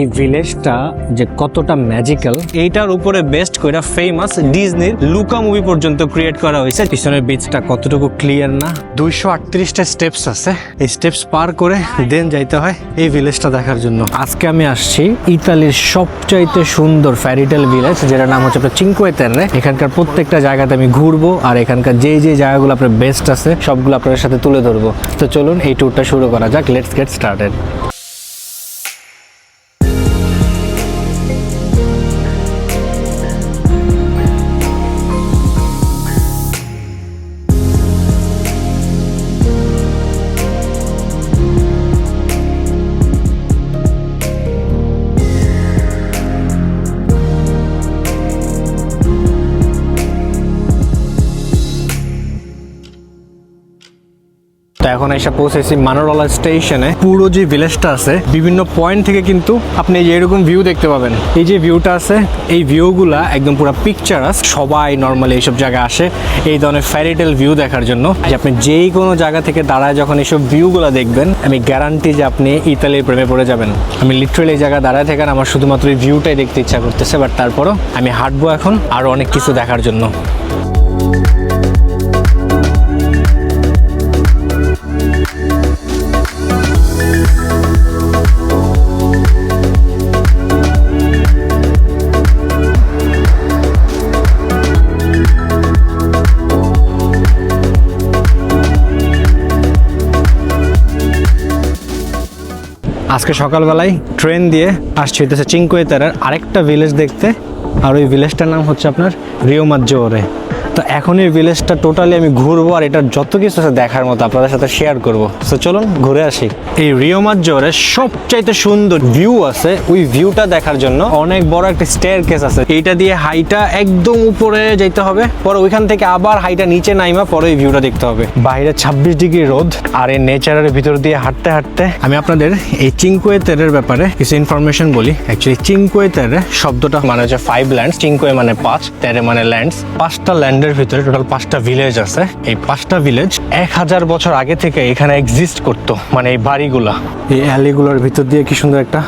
এই ভিলেজটা যে কতটা ম্যাজিক্যাল এইটার উপরে বেস্ট কইরা ফেমাস ডিজনির লুকা মুভি পর্যন্ত ক্রিয়েট করা হয়েছে পিছনের বিচটা কতটুকু ক্লিয়ার না? দুইশো আটত্রিশটা স্টেপস আছে। এই স্টেপস পার করে দেন যাইতে হয় এই ভিলেজটা দেখার জন্য। আজকে আমি আসছি ইতালির সবচাইতে সুন্দর ফ্যারিটেল ভিলেজ যেটার নাম হচ্ছে আপনার চিঙ্কুয়ে তেররে এখানকার প্রত্যেকটা জায়গাতে আমি ঘুরবো আর এখানকার যে যে জায়গাগুলো আপনার বেস্ট আছে, সবগুলো আপনাদের সাথে তুলে ধরবো। তো চলুন এই ট্যুরটা শুরু করা যাক। লেটস গেট স্টার্টেড তো এখন এসে পৌঁছেছি মানোরলা স্টেশনে। পুরো যে ভিলেজটা আছে, বিভিন্ন পয়েন্ট থেকে কিন্তু আপনি এরকম ভিউ দেখতে পাবেন। এই যে ভিউটা আছে, এই ভিউগুলা একদম পুরো পিকচারাস সবাই নর্মালি এইসব জায়গায় আসে। এই ধরনের ফ্যারিটেল ভিউ দেখার জন্য। যে আপনি যেই কোনো জায়গা থেকে দাঁড়ায় যখন এইসব ভিউগুলো দেখবেন, আমি গ্যারান্টি যে আপনি ইতালির প্রেমে পড়ে যাবেন। আমি লিটারেলি এই জায়গায় দাঁড়ায় থাকেন আমার শুধুমাত্র এই ভিউটাই দেখতে ইচ্ছা করতেছে বাট তারপরও আমি হাঁটবো এখন আরও অনেক কিছু দেখার জন্য। আজকে সকালবেলায় ট্রেন দিয়ে আসছি হইতেছে চিঙ্কুয়েতারের আরেকটা ভিলেজ দেখতে। আর ওই ভিলেজটার নাম হচ্ছে আপনার রিও মাজ্জোরে। তো এখন এই ভিলেজটা টোটালি আমি ঘুরবো আর এটার যত কিছু আছে দেখার মতো আপনাদের সাথে শেয়ার করব। তো চলুন ঘুরে আসি। এই রিও মাজ্জোরে সবচাইতে সুন্দর ভিউ আছে। ওই ভিউটা দেখার জন্য অনেক বড় একটা স্টেয়ার কেস আছে। এইটা দিয়ে হাইটা একদম উপরে যেতে হবে। পরে ওইখান থেকে আবার হাইটা নিচে নাইমা, পরে এই ভিউটা দেখতে হবে। বাইরে ছাব্বিশ ডিগ্রি রোদ আর এই নেচারের ভিতর দিয়ে হাঁটতে হাঁটতে আমি আপনাদের এই চিঙ্কুয়ে তেরের ব্যাপারে কিছু ইনফরমেশন বলি। অ্যাকচুয়ালি চিঙ্কুয়ে তেরে শব্দটা মানে হচ্ছে ফাইভ ল্যান্ডস চিঙ্কুয়ে মানে পাঁচ, তেরে মানে ল্যান্ডস পাঁচটা ল্যান্ডের ভিতরে টোটাল পাঁচটা ভিলেজ আছে। এই পাঁচটা ভিলেজ এক হাজার বছর আগে থেকে এখানে এক্সিস্ট করতো মানে এই বাড়িগুলা। এই অ্যালিগুলোর ভিতর দিয়ে কি সুন্দর একটা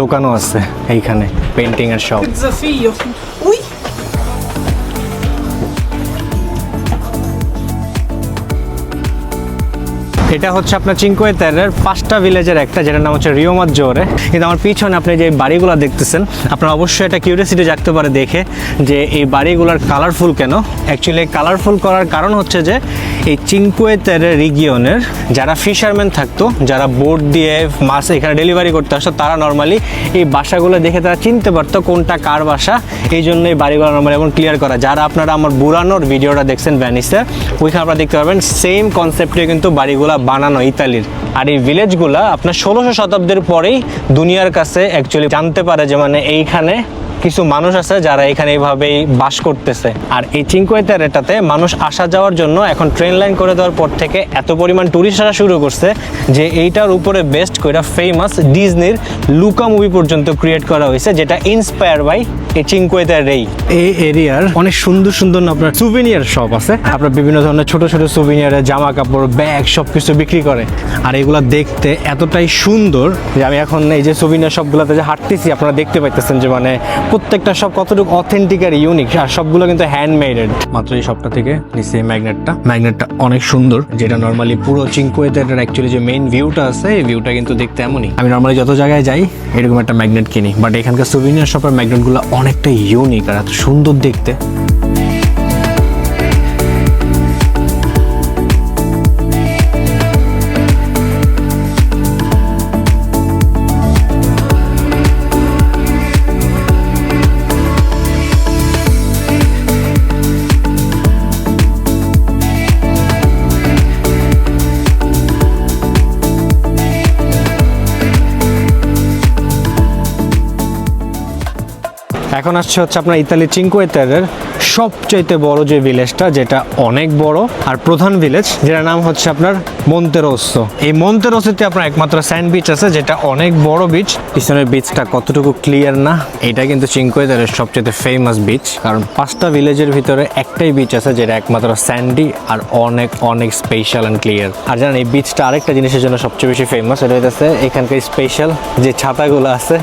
দোকানও আছে এইখানে পেন্টিং এর শপ এটা হচ্ছে আপনার চিঙ্কুয়ে তেরের পাঁচটা ভিলেজের একটা, যেটার নাম হচ্ছে রিওমাত জোরে। কিন্তু আমার পিছনে আপনি যে বাড়িগুলো দেখতেছেন, আপনার অবশ্যই এটা কিউরিয়াসিটি জাগতে পারে দেখে যে এই বাড়িগুলোর কালারফুল কেন? অ্যাকচুয়ালি কালারফুল করার কারণ হচ্ছে যে এই চিঙ্কুয়ে তেরের রিগিয়নের যারা ফিশারম্যান থাকতো, যারা বোট দিয়ে মাছ এখানে ডেলিভারি করতে আসতো, তারা নর্মালি এই বাসাগুলো দেখে তারা চিনতে পারতো কোনটা কার বাসা। এই জন্য এই বাড়িগুলো নর্মালি এমন ক্লিয়ার করা। যারা আপনারা আমার বুড়ানোর ভিডিওটা দেখছেন ভ্যানিসে ওইখানে আপনারা দেখতে পাবেন সেম কনসেপ্টে কিন্তু বাড়িগুলা বানানো ইতালির। আর এই ভিলেজগুলা আপনার ষোলোশো শতাব্দীর পরেই দুনিয়ার কাছে অ্যাকচুয়ালি জানতে পারে যে মানে এইখানে কিছু মানুষ আছে যারা এখানে এইভাবেই বাস করতেছে। আর এই চিঙ্কুয়েতারেটাতে মানুষ আসা যাওয়ার জন্য এখন ট্রেন লাইন করে দেওয়ার পর থেকে এত পরিমাণ টুরিস্ট আসা শুরু করছে যে এইটার উপরে বেস্ট কইরা ফেমাস ডিজনির লুকা মুভি পর্যন্ত ক্রিয়েট করা হয়েছে, যেটা ইন্সপায়ার বাই এই চিঙ্কুয়েতে রেই। এই এরিয়ার অনেক সুন্দর সুন্দর আপনার সুভিনিয়ার শপ আছে। আপনার বিভিন্ন ধরনের ছোট ছোট সুভিনিয়ারের জামা কাপড় ব্যাগ সব কিছু বিক্রি করে। আর এগুলা দেখতে এতটাই সুন্দর যে আমি এখন এই যে সুভিনিয়ার শপগুলোতে যে হাঁটতেছি, আপনারা দেখতে পাইতেছেন যে মানে প্রত্যেকটা সব কতটুকু অথেন্টিক আর ইউনিক আর সবগুলো কিন্তু হ্যান্ডমেডেড মাত্র এই শপটা থেকে এই ম্যাগনেটটা ম্যাগনেটটা অনেক সুন্দর, যেটা নর্মালি পুরো চিঙ্কুয়েতের অ্যাকচুয়ালি যে মেইন ভিউটা আছে, এই ভিউটা কিন্তু দেখতে এমনই। আমি নর্মালি যত জায়গায় যাই, এরকম একটা ম্যাগনেট কিনি। বাট এখানকার সুভিনিয়ার শপের ম্যাগনেটগুলো অনেকটা ইউনিক আর এত সুন্দর দেখতে। এখন আসছে হচ্ছে আপনার ইতালি চিঙ্কুয়েতারের সবচাইতে বড় যে ভিলেজটা, যেটা অনেক বড় আর প্রধান ভিলেজ, যেটার নাম হচ্ছে আপনার মন্তেরোসো এই মন্তেরোসোতে আপনার একমাত্র স্যান্ড বিচ আছে, যেটা অনেক বড় বিচ পিছনের বিচটা কতটুকু ক্লিয়ার না, এটা কিন্তু চিঙ্কোয়েদারের সবচেয়ে ফেমাস বিচ কারণ পাঁচটা ভিলেজের ভিতরে একটাই বিচ আছে, যেটা একমাত্র স্যান্ডি আর অনেক অনেক স্পেশাল অ্যান্ড ক্লিয়ার আর জানেন, এই বিচটা আরেকটা জিনিসের জন্য সবচেয়ে বেশি ফেমাস এটা হইতেছে এখানকার স্পেশাল যে ছাতাগুলো আছে,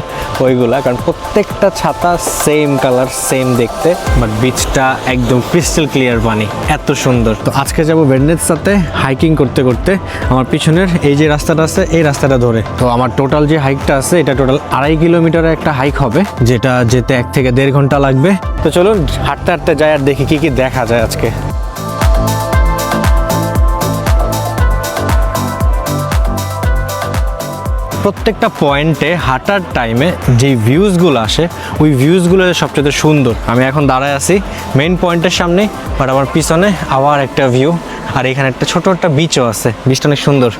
ওইগুলা। কারণ প্রত্যেকটা ছাতা সেম কালার সেম দেখতে বাট বিচটা একদম ক্রিস্টাল ক্লিয়ার পানি এত সুন্দর। তো আজকে যাব ভেন্ডের সাথে হাইকিং করতে করতে। আমার পিছনের এই যে রাস্তাটা আছে এই রাস্তাটা ধরে। তো আমার টোটাল যে হাইকটা আছে এটা টোটাল আড়াই কিলোমিটারের একটা হাইক হবে যেটা যেতে এক থেকে দেড় ঘণ্টা লাগবে। তো চলুন হাঁটতে হাঁটতে যাই আর দেখি কি কি দেখা যায় আজকে। প্রত্যেকটা পয়েন্টে হাঁটার টাইমে যে ভিউজগুলো আসে, ওই ভিউজগুলো সবচেয়ে সুন্দর। আমি এখন দাঁড়ায় আছি মেইন পয়েন্টের সামনে বাট আমার পিছনে আবার একটা ভিউ আর এখানে একটা ছোট একটা বিচও আছে বিচটা অনেক সুন্দর।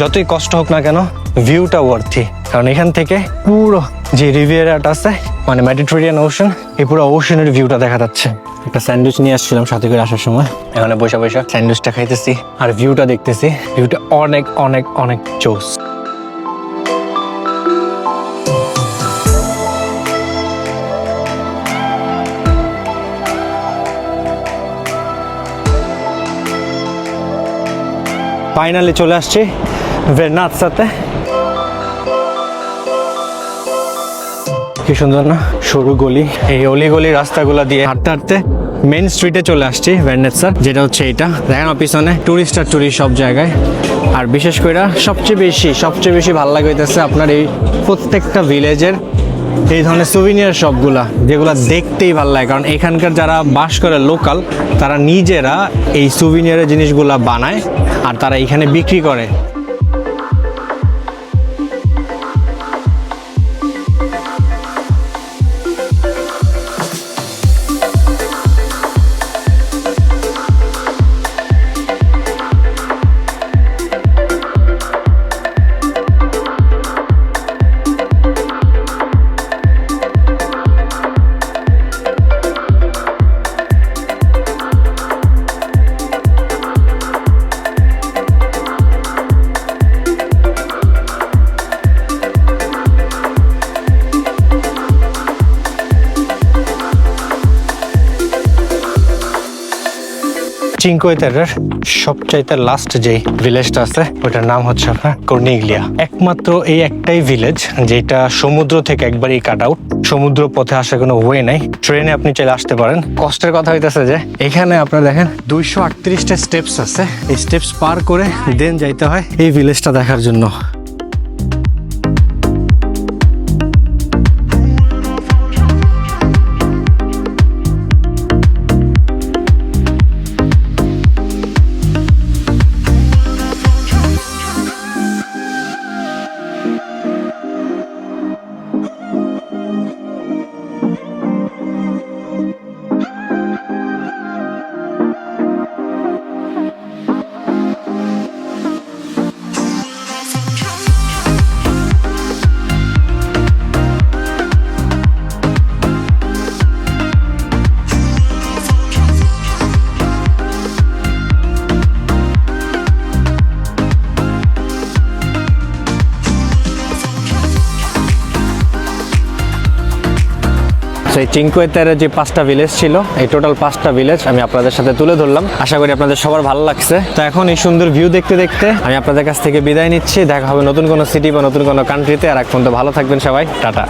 যতই কষ্ট হোক না কেন ভিউটা ওয়ার্থি কারণ এখান থেকে পুরো যে রিভিয়ারাটা আছে মানে মেডিটেরিয়ান ওশন এই পুরো ওশনের ভিউটা দেখা যাচ্ছে। একটা স্যান্ডউইচ নিয়ে আসছিলাম সাথে করে আসার সময়। এখানে বসে বসে স্যান্ডউইচটা খাইতেছি আর ভিউটা দেখতেছি। ভিউটা অনেক অনেক অনেক চোস ফাইনালি চলে আসছি। ভেরনাথসাতে কি সুন্দর না? সরু গলি। এই অলি গলি রাস্তাগুলো দিয়ে হাঁটতে হাঁটতে মেন স্ট্রিটে চলে আসছি ভেরনেটসার যেটা হচ্ছে এইটা। দেখেন পিছনে টুরিস্ট আর টুরিস্ট সব জায়গায়। আর বিশেষ করে সবচেয়ে বেশি সবচেয়ে বেশি ভালো লাগে হইতেছে আপনার এই প্রত্যেকটা ভিলেজের এই ধরনের সুভিনিয়ার শপগুলা যেগুলো দেখতেই ভালো লাগে। কারণ এখানকার যারা বাস করে লোকাল তারা নিজেরা এই সুভিনিয়ারের জিনিসগুলা বানায় আর তারা এখানে বিক্রি করে। চিঙ্কোয়েতারের সবচাইতে লাস্ট যে ভিলেজটা আছে ওটার নাম হচ্ছে আপনার কর্নিগলিয়া। একমাত্র এই একটাই ভিলেজ যেটা সমুদ্র থেকে একবারই কাট আউট সমুদ্র পথে আসার কোনো ওয়ে নাই। ট্রেনে আপনি চলে আসতে পারেন। কষ্টের কথা হইতেছে যে, এখানে আপনার দেখেন দুইশো আটত্রিশটা স্টেপস আছে। এই স্টেপস পার করে দেন যাইতে হয় এই ভিলেজটা দেখার জন্য। সেই চিঙ্কুয়েতের যে পাঁচটা ভিলেজ ছিল, এই টোটাল পাঁচটা ভিলেজ আমি আপনাদের সাথে তুলে ধরলাম। আশা করি আপনাদের সবার ভালো লাগছে। তো এখন এই সুন্দর ভিউ দেখতে দেখতে আমি আপনাদের কাছ থেকে বিদায় নিচ্ছি। দেখা হবে নতুন কোনো সিটি বা নতুন কোনো কান্ট্রিতে আর এখন তো ভালো থাকবেন সবাই। টাটা।